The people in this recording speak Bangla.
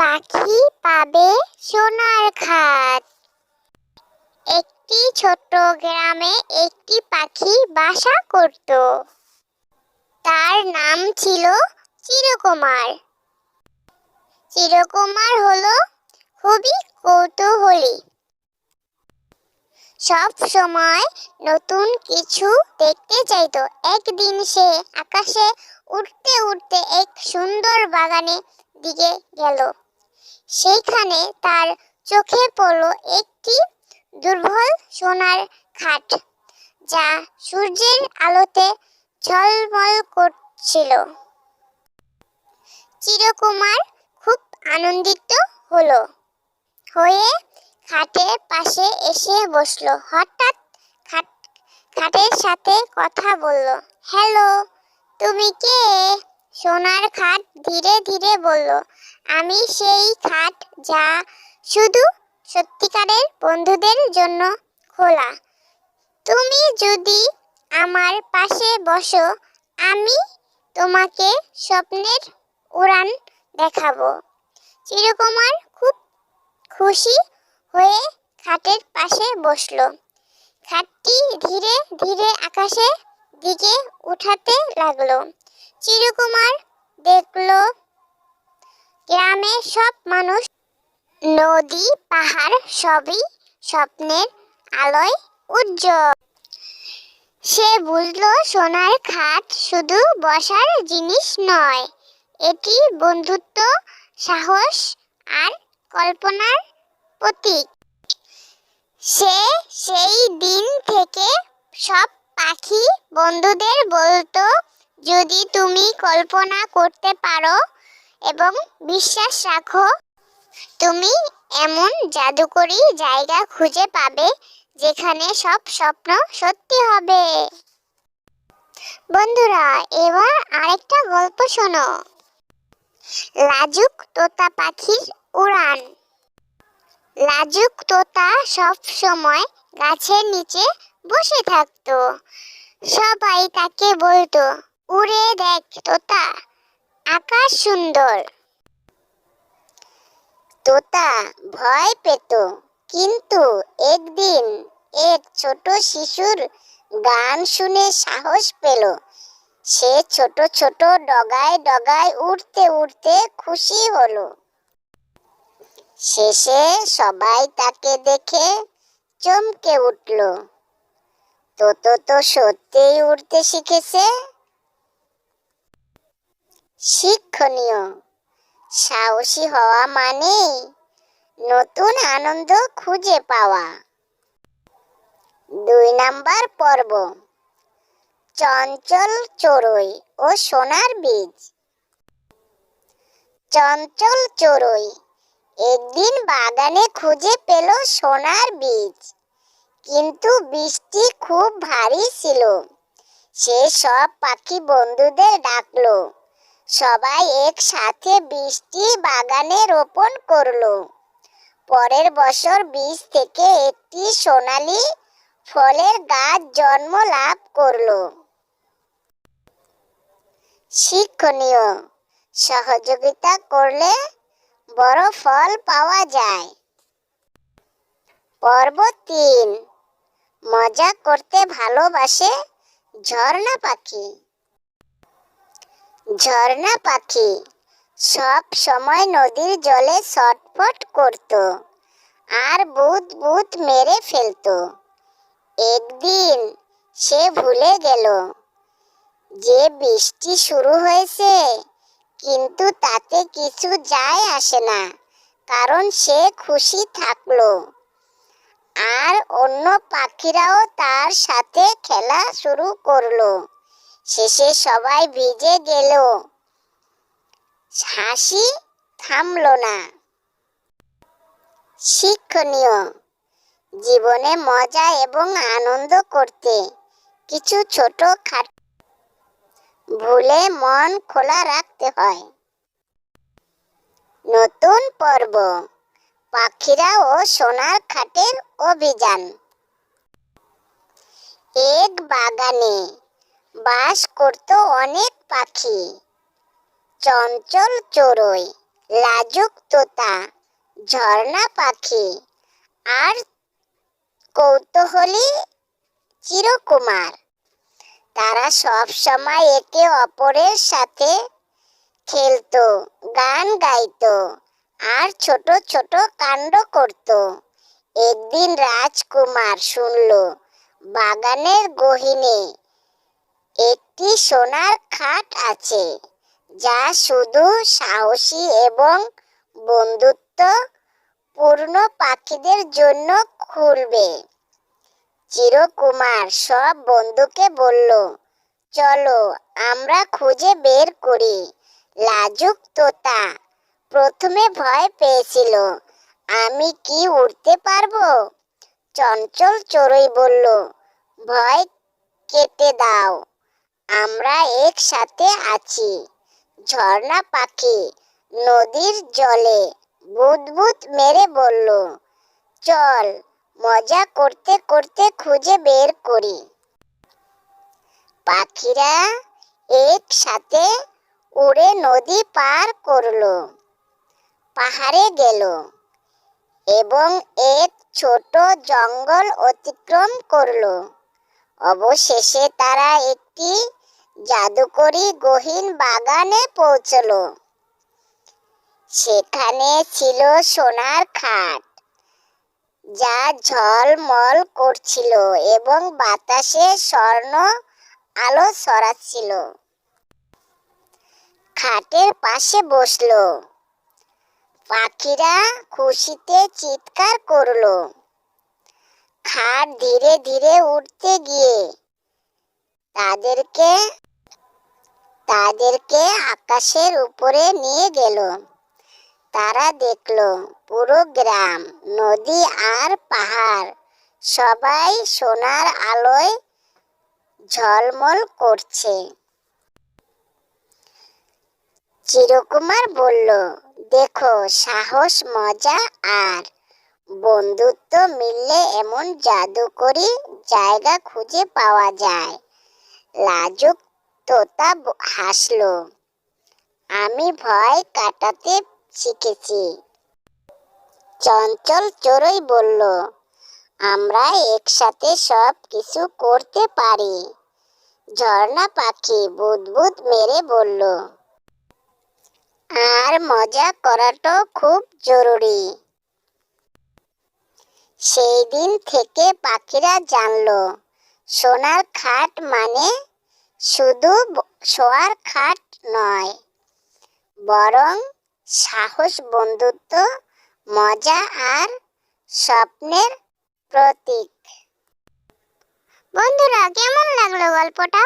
পাখি পাবে সোনার খাত। একটি ছোট্ট গ্রামে একটি পাখি বাসা করত। তার নাম ছিল চিরকুমার। চিরকুমার হলো খুবই কৌতূহলী। সব সময় নতুন কিছু দেখতে চাইতো। একদিন সে আকাশে উড়তে উঠতে এক সুন্দর বাগানে দিকে গেল। সেইখানে তার চোখে পড়ল একটি দুর্বল সোনার খাট, যা সূর্যের আলোতে ঝলমল করছিল। চিরকুমার খুব আনন্দিত হলো। হয়ে খাটের পাশে এসে বসল। হঠাৎ খাট, খাটের সাথে কথা বলল, হ্যালো, তুমি কে? সোনার খাট ধীরে ধীরে বলল, আমি সেই খাট যা শুধু সত্যিকারের বন্ধুদের জন্য খোলা। তুমি যদি আমার পাশে বসো, আমি তোমাকে স্বপ্নের উড়ান দেখাবো। চিরকুমার খুব খুশি হয়ে খাটের পাশে বসল। খাটটি ধীরে ধীরে আকাশে দিকে উঠাতে লাগল। চিরকুমার দেখল গ্রামে সব মানুষ, নদী, পাহাড় সবই স্বপ্নের আলোয় উজ্জ্বল। সে বুঝলো সোনার খাট শুধু বসার জিনিস নয়, এটি বন্ধুত্ব, সাহস আর কল্পনার প্রতীক। সে সেই দিন থেকে সব পাখি বন্ধুদের বলতো যদি তুমি কল্পনা করতে পারো এবং বিশ্বাস রাখো, তুমি এমন জাদুকরি জায়গা খুঁজে পাবে যেখানে সব স্বপ্ন সত্যি হবে। বন্ধুরা, এবার আরেকটা গল্প শোনো। লাজুক তোতা পাখির উড়ান। লাজুক তোতা সব সময় গাছের নিচে বসে থাকতো। সবাই তাকে বলতো উড়ে দেখ তোতা, আকাশ সুন্দর। তোতা ভয় পেত, কিন্তু একদিন এক ছোট শিশুর গান শুনে সাহস পেল। সে ছোট ছোট ডগায় ডগায় উঠতে উঠতে খুশি হলো। শেষে সবাই তাকে দেখে চমকে উঠল। তোতো তো সত্যিই উড়তে শিখেছে। শিক্ষণীয়। সাহসী হওয়া মানে নতুন আনন্দ খুঁজে পাওয়া। দুই নাম্বার পর্ব। চঞ্চল চড়ুই ও সোনার বীজ। চঞ্চল চড়ুই একদিন বাগানে খুঁজে পেল সোনার বীজ। কিন্তু বৃষ্টি খুব ভারী ছিল। সে সব পাখি বন্ধুদের ডাকলো। সবাই একসাথে বৃষ্টি বাগানে রোপণ করল। পরের বছর বীজ থেকে একটি সোনালী ফলের গাছ জন্ম লাভ করল। শিক্ষণীয়, সহযোগিতা করলে বড় ফল পাওয়া যায়। পর্ব তিন, মজা করতে ভালোবাসে ঝর্ণা পাখি। ঝর্ণা পাখি। সব সময় নদীর জলে ছটফট করত আর বুদ বুদ মেরে ফেলতো। একদিন সে ভুলে গেল, যে বৃষ্টি শুরু হয়েছে, কিন্তু তাতে কিছু যায় আসে না, কারণ সে খুশি থাকল। আর অন্য পাখিরাও তার সাথে খেলা শুরু করল। শেষে সবাই ভিজে গেল। হাসি থামলো না। শিক্ষণীয়। জীবনে মজা এবং আনন্দ করতে কিছু ছোট খাট ভুলে মন খোলা রাখতে হয়। নতুন পর্ব। পাখিরা ও সোনার খাটের অভিযান। এক বাগানে বাস করত অনেক পাখি। চঞ্চল চড়ুই, লাজুক তোতা, ঝর্ণা পাখি আর কৌতূহলী চিরকুমার। তারা সব সময় একে অপরের সাথে খেলত, গান গাইতো আর ছোট ছোট কাণ্ড করত। একদিন রাজকুমার শুনল, বাগানের গহিনে একটি সোনার খাট আছে, যা শুধু সাহসী এবং বন্ধুত্ব পূর্ণ পাখিদের জন্য খুলবে। চিরকুমার সব বন্ধুকে বলল, চলো, আমরা খুঁজে বের করি। লাজুক তোতা প্রথমে ভয় পেয়েছিল, আমি কি উঠতে পারব? চঞ্চল চড়ুই বলল, ভয় কেটে দাও। আমরা একসাথে আছি। ঝর্ণা পাখি নদীর জলে বুদবুদ মেরে বলল, চল, মজা করতে করতে খুঁজে বের করি। পাখিরা একসাথে উড়ে নদী পার করল, পাহাড়ে গেল এবং এক ছোট জঙ্গল অতিক্রম করল। অবশেষে তারা একটি জাদুকরি গহীন বাগানে পৌঁছলো। সেখানে ছিল সোনার খাট, যা ঝলমল করছিল এবং বাতাসে স্বর্ণ আলো ছড়াচ্ছিল। খাটের পাশে বসল। পাখিরা খুশিতে চিৎকার করল। খাট ধীরে ধীরে উঠতে গিয়ে তাদেরকে তাদেরকে আকাশের উপরে নিয়ে গেল। তারা দেখল, পুরো গ্রাম, নদী আর পাহাড়, সবাই সোনার আলোয় ঝলমল করছে। চিরকুমার বলল, দেখো, সাহস, মজা আর বন্ধুত্ব মিললে এমন জাদুকরি জায়গা খুঁজে পাওয়া যায়। লাজুক তোতা হাসলো। আমি ভয় কাটাতে শিখেছি। চঞ্চল চড়ুই বলল, আমরা একসাথে সব কিছু করতে পারি। ঝর্ণা পাখি বুদবুদ মেরে বলল, আর মজা করাটাও খুব জরুরি। সেই দিন থেকে পাখিরা জানলো, সোনার খাট মানে শুধু শোয়ার খাট নয়, বরং সাহস, বন্ধুত্ব, মজা আর স্বপ্নের প্রতীক। বন্ধুরা, কেমন লাগল গল্পটা?